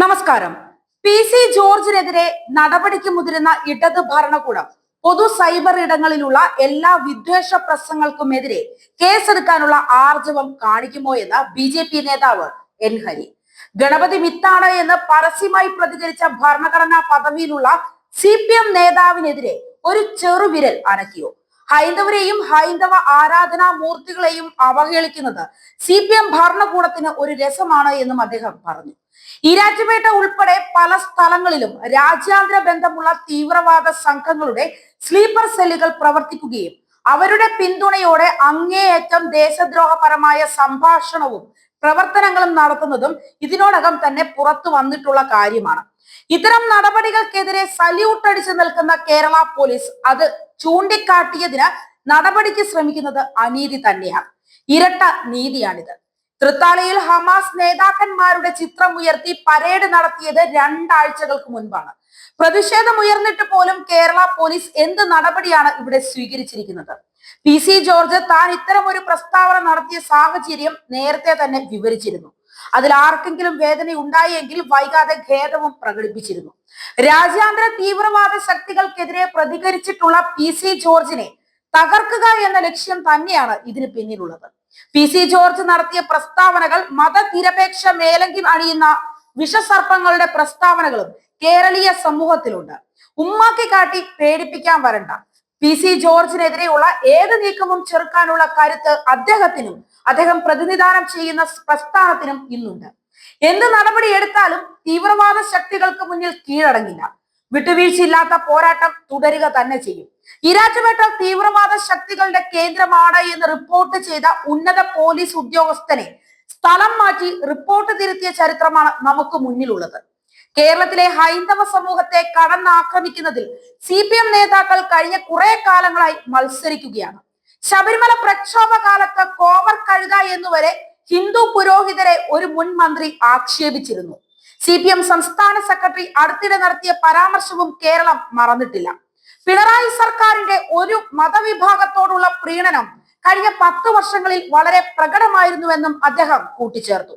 നമസ്കാരം. P C ജോർജിനെതിരെ നടപടിക്ക് മുതിരുന്ന ഇടത് ഭരണകൂടം പൊതു സൈബർ ഇടങ്ങളിലുള്ള എല്ലാ വിദ്വേഷ പ്രശ്നങ്ങൾക്കുമെതിരെ കേസെടുക്കാനുള്ള ആർജവം കാണിക്കുമോ എന്ന് ബി ജെ പി നേതാവ് എൻ ഹരി. ഗണപതി മിത്താണ് എന്ന് പരസ്യമായി പ്രതികരിച്ച ഭരണഘടനാ പദവിയിലുള്ള സി പി എം നേതാവിനെതിരെ ഒരു ചെറുവിരൽ അനക്കിയോ? ഹൈന്ദവരെയും ഹൈന്ദവ ആരാധനാ മൂർത്തികളെയും അവഹേളിക്കുന്നത് സി പി എം ഭരണകൂടത്തിന് ഒരു രസമാണ് എന്നും അദ്ദേഹം പറഞ്ഞു. ഇരാറ്റുപേട്ട ഉൾപ്പെടെ പല സ്ഥലങ്ങളിലും രാജ്യാന്തര ബന്ധമുള്ള തീവ്രവാദ സംഘങ്ങളുടെ സ്ലീപ്പർ സെല്ലുകൾ പ്രവർത്തിക്കുകയും അവരുടെ പിന്തുണയോടെ അങ്ങേയറ്റം ദേശദ്രോഹപരമായ സംഭാഷണവും പ്രവർത്തനങ്ങളും നടത്തുന്നതും ഇതിനോടകം തന്നെ പുറത്തു വന്നിട്ടുള്ള കാര്യമാണ്. ഇത്തരം നടപടികൾക്കെതിരെ സല്യൂട്ട് അടിച്ചു നിൽക്കുന്ന കേരള പോലീസ് അത് ചൂണ്ടിക്കാട്ടിയതിന് നടപടിക്ക് ശ്രമിക്കുന്നത് അനീതി തന്നെയാണ്. ഇരട്ട നീതിയാണിത്. തൃത്താലയിൽ ഹമാസ് നേതാക്കന്മാരുടെ ചിത്രം ഉയർത്തി പരേഡ് നടത്തിയത് രണ്ടാഴ്ചകൾക്ക് മുൻപാണ്. പ്രതിഷേധം ഉയർന്നിട്ട് പോലും കേരള പോലീസ് എന്ത് നടപടിയാണ് ഇവിടെ സ്വീകരിച്ചിരിക്കുന്നത്? പി സി ജോർജ് താൻ ഇത്തരം ഒരു പ്രസ്താവന നടത്തിയ സാഹചര്യം നേരത്തെ തന്നെ വിവരിച്ചിരുന്നു. അതിൽ ആർക്കെങ്കിലും വേദന ഉണ്ടായെങ്കിൽ വൈകാതെ ഖേദവും പ്രകടിപ്പിച്ചിരുന്നു. രാജ്യാന്തര തീവ്രവാദ ശക്തികൾക്കെതിരെ പ്രതികരിച്ചിട്ടുള്ള പി സി ജോർജിനെ തകർക്കുക എന്ന ലക്ഷ്യം തന്നെയാണ് ഇതിന് പിന്നിലുള്ളത്. പി സി ജോർജ് നടത്തിയ പ്രസ്താവനകൾ മതനിരപേക്ഷ മേലങ്കി അണിയുന്ന വിഷസർപ്പങ്ങളുടെ പ്രസ്താവനകളും കേരളീയ സമൂഹത്തിലുണ്ട്. ഉമ്മാക്കി കാട്ടി പേടിപ്പിക്കാൻ വരണ്ട. പി സി ജോർജിനെതിരെയുള്ള ഏത് നീക്കവും ചെറുക്കാനുള്ള കരുത്ത് അദ്ദേഹത്തിനും അദ്ദേഹം പ്രതിനിധാനം ചെയ്യുന്ന പ്രസ്ഥാനത്തിനും ഇന്നുണ്ട്. എന്ത് നടപടി എടുത്താലും തീവ്രവാദ ശക്തികൾക്ക് മുന്നിൽ കീഴടങ്ങില്ല. വിട്ടുവീഴ്ചയില്ലാത്ത പോരാട്ടം തുടരുക തന്നെ ചെയ്യും. ഇരാറ്റുപേട്ട തീവ്രവാദ ശക്തികളുടെ കേന്ദ്രമാണ് എന്ന് റിപ്പോർട്ട് ചെയ്ത ഉന്നത പോലീസ് ഉദ്യോഗസ്ഥനെ സ്ഥലം മാറ്റി റിപ്പോർട്ട് തിരുത്തിയ ചരിത്രമാണ് നമുക്ക് മുന്നിലുള്ളത്. കേരളത്തിലെ ഹൈന്ദവ സമൂഹത്തെ കടന്നാക്രമിക്കുന്നതിൽ സി പി എം നേതാക്കൾ കഴിഞ്ഞ കുറെ കാലങ്ങളായി മത്സരിക്കുകയാണ്. ശബരിമല പ്രക്ഷോഭ കാലത്ത് കോവർ കഴുക എന്നുവരെ ഹിന്ദു പുരോഹിതരെ ഒരു മുൻ മന്ത്രി ആക്ഷേപിച്ചിരുന്നു. സി പി എം സംസ്ഥാന സെക്രട്ടറി അടുത്തിടെ നടത്തിയ പരാമർശവും കേരളം മറന്നിട്ടില്ല. പിണറായി സർക്കാരിന്റെ ഒരു മതവിഭാഗത്തോടുള്ള പ്രീണനം കഴിഞ്ഞ പത്ത് വർഷങ്ങളിൽ വളരെ പ്രകടമായിരുന്നുവെന്നും അദ്ദേഹം കൂട്ടിച്ചേർത്തു.